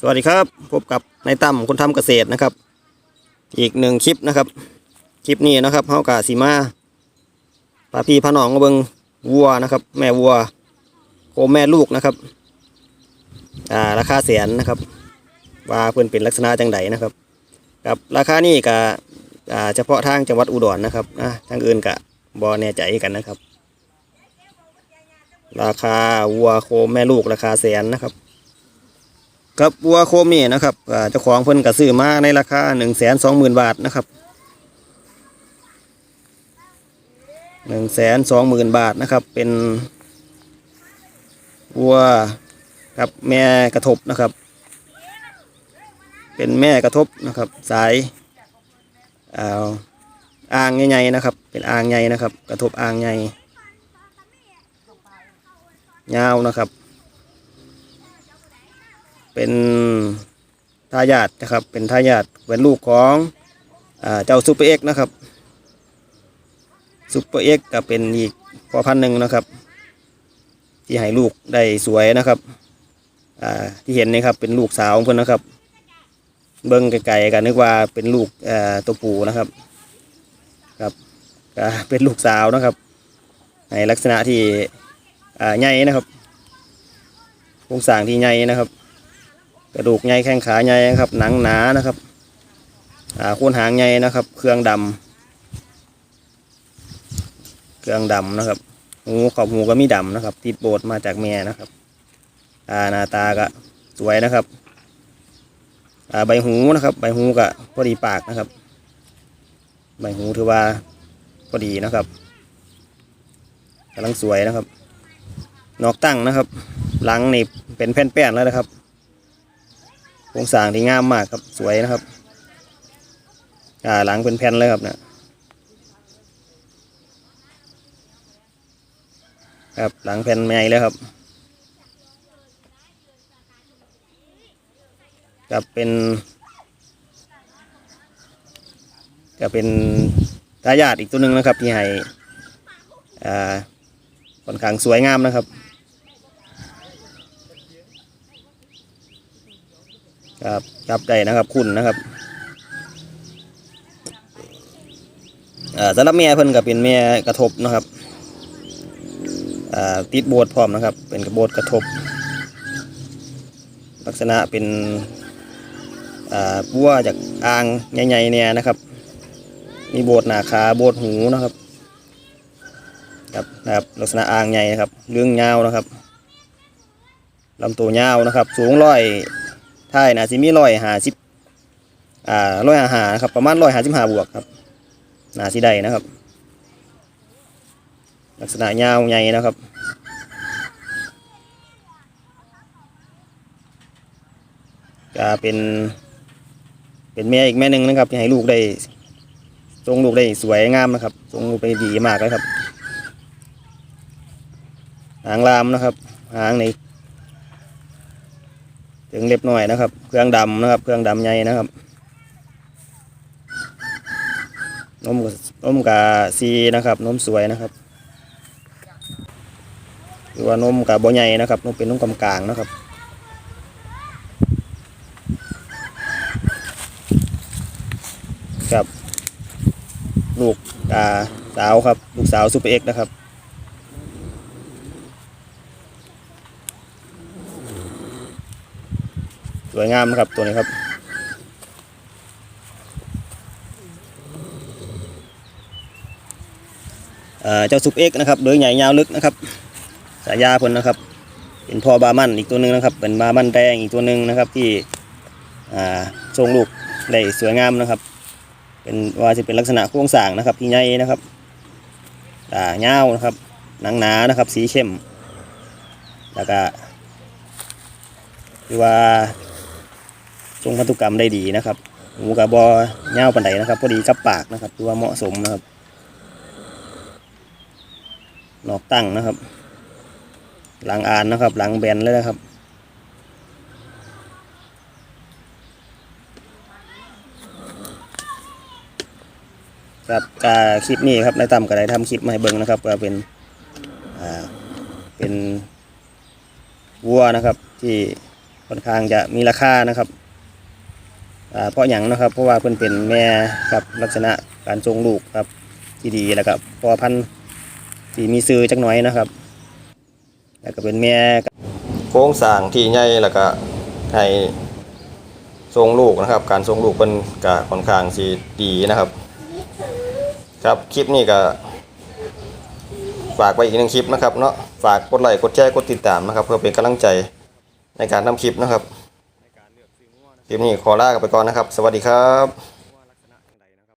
สวัสดีครับ พบกับนายตั้มคนทำเกษตรนะครับ อีกหนึ่งคลิปนะครับ คลิปนี้นะครับเฮากาสีมาพาพี่พาน้องเบิงวัวนะครับ แม่วัวโคแม่ลูกนะครับ อ่าราคาแสนนะครับ ว่าเพื่อนเป็นลักษณะจังไดนะครับ กับราคานี่กะอ่าเฉพาะทางจังหวัดอุดรนะครับนะทางอื่นกะบอแน่ใจกันนะครับ ราคาวัวโคแม่ลูกราคาแสนนะครับ กับวัวโคเมนี่นะครับเจ้าของเพิ่นก็ซื้อมาในราคาหนึ่งแสนสองหมื่นบาทนะครับหนึ่งแสนสองหมื่นบาทนะครับ เป็นวัวกับแม่กระทบนะครับ เป็นแม่กระทบนะครับ สายอ่าอ่างใหญ่ๆนะครับ เป็นอ่างใหญ่นะครับ กระทบอ่างใหญ่ยาวนะครับ เป็นทายาทนะครับ เป็นทายาทเป็นลูกของอเจ้าซูเปอร์เอ็กซ์นะครับซูเปอร์เอ็กซ์ก็เป็นอีกพ่อพันหนึ่งนะครับ ที่ให้ลูกได้สวยนะครับที่เห็นนี่ครับเป็นลูกสาวของเพื่อนนะครับ เบิ้งไกลๆกันนึกว่าเป็นลูกตัวปูนะครับครับเป็นลูกสาวนะครับ ในลักษณะที่อ่าใหญ่นะครับโครงสร้างที่ใหญ่นะครับ กระดูกใหญ่แข้งขาใหญ่นะครับ หนังหนานะครับอ่าโคนหางใหญ่นะครับ เครื่องดำเครื่องดำนะครับหูขอบหูก็มีดำนะครับ ติดโบดมาจากแม่นะครับอาหน้าตาก็สวยนะครับอาใบหูนะครับ ใบหูก็พอดีปากนะครับ ใบหูถือว่าพอดีนะครับกำลังสวยนะครับ นอกตั้งนะครับ หลังนี่เป็นแผ่นแป้นแล้วนะครับ รงสร้างที่งามมากครับสวยนะครับอ่าหลังเป็นแผ่นเลยครับเนะครับหลังแผ่นใหญ่เลยครับกับเป็นก็เป็นทายาทอีกตัวหนึ่งนะครับ ที่ให้อ่าค่อนข้างสวยงามนะครับ ครับจับได้นะครับคุณนะครับอ่าสำหรับแม่เพิ่นก็เป็นแม่กระทบนะครับอ่าติดโบสถ์พร้อมนะครับ เป็นกระโบสถ์กระทบ ลักษณะเป็นอ่าบัวจากอ่างใหญ่ๆเนี่ยนะครับ มีโบสถ์หนาขาโบสถ์หูนะครับครับนะครับลักษณะอ่างใหญ่นะครับ เรื่องยาวนะครับลำตัวยาวนะครับ สูงร้อย ท้ายนะสิมีร้อยหาสิบอ่าร้อยหาหานะครับ ประมาณร้อยหาสิบหาบวกครับนาสิได้นะครับ ลักษณะยาวใหญ่นะครับก็เป็น เป็นแม่อีกแม่หนึ่งนะครับที่ให้ลูกได้ทรงลูกได้สวยงามนะครับทรงลูกไปดีมากเลยครับ หางลามนะครับ หางใน ถึงเล็บหน่อยนะครับ เครื่องดำนะครับ เครื่องดำใหญ่นะครับนมกับนมกาซีนะครับนมสวยนะครับหรือว่านมกาบใหญ่นะครับนมเป็นนมกำกลางนะครับครับลูกกาสาวครับ ลูกสาวซูเปอร์เอ็กซ์นะครับ สวยงามนะครับตัวนี้ครับ เจ้าสุกเอกนะครับโดยใหญ่ยาวลึกนะครับ สายยาเพนนะครับ เป็นพ่อบามันอีกตัวหนึ่งนะครับ เป็นบามันแดงอีกตัวหนึ่งนะครับที่ทรงลูกได้สวยงามนะครับ เป็นว่าจะเป็นลักษณะโครงสางนะครับที่ใหญ่นะครับอ่าเงานะครับหนังหนานะครับ สีเข้มแล้วก็คือว่า ทรงพันธุกรรมได้ดีนะครับหมูกับบอเง่าปันไดนะครับพอดีกับปากนะครับตัวาเหมาะสมนะครับนอกตั้งนะครับ หลังอ่านนะครับ หลังแบนเลยนะครับครับกาคลิปนี้ครับนายตั้มก็ได้ทำคลิปมาให้เบิ่งนะครับก็เป็นอ่าเป็นวัวนะครับที่ค่อนข้างจะมีราคานะครับ เพราะอย่างนะครับเพราะว่าเพิ่นเป็นแม่ครับลักษณะการทรงลูกครับที่ดีแล้วก็พอพันธุ์ที่มีซื้อจักหน่อยนะครับ แล้วก็เป็นแม่โค้งสร้างที่ใหญ่แล้วก็ให้ทรงลูกนะครับ การทรงลูกเป็นก็ค่อนข้างสิดีนะครับ ครับคลิปนี้ก็ฝากไว้อีกหนึ่งคลิปนะครับเนาะฝากกดไลค์กดแชร์กดติดตามนะครับ เพื่อเป็นกำลังใจในการทำคลิปนะครับ คลิปนี้ขอลากันไปก่อนนะครับ สวัสดีครับ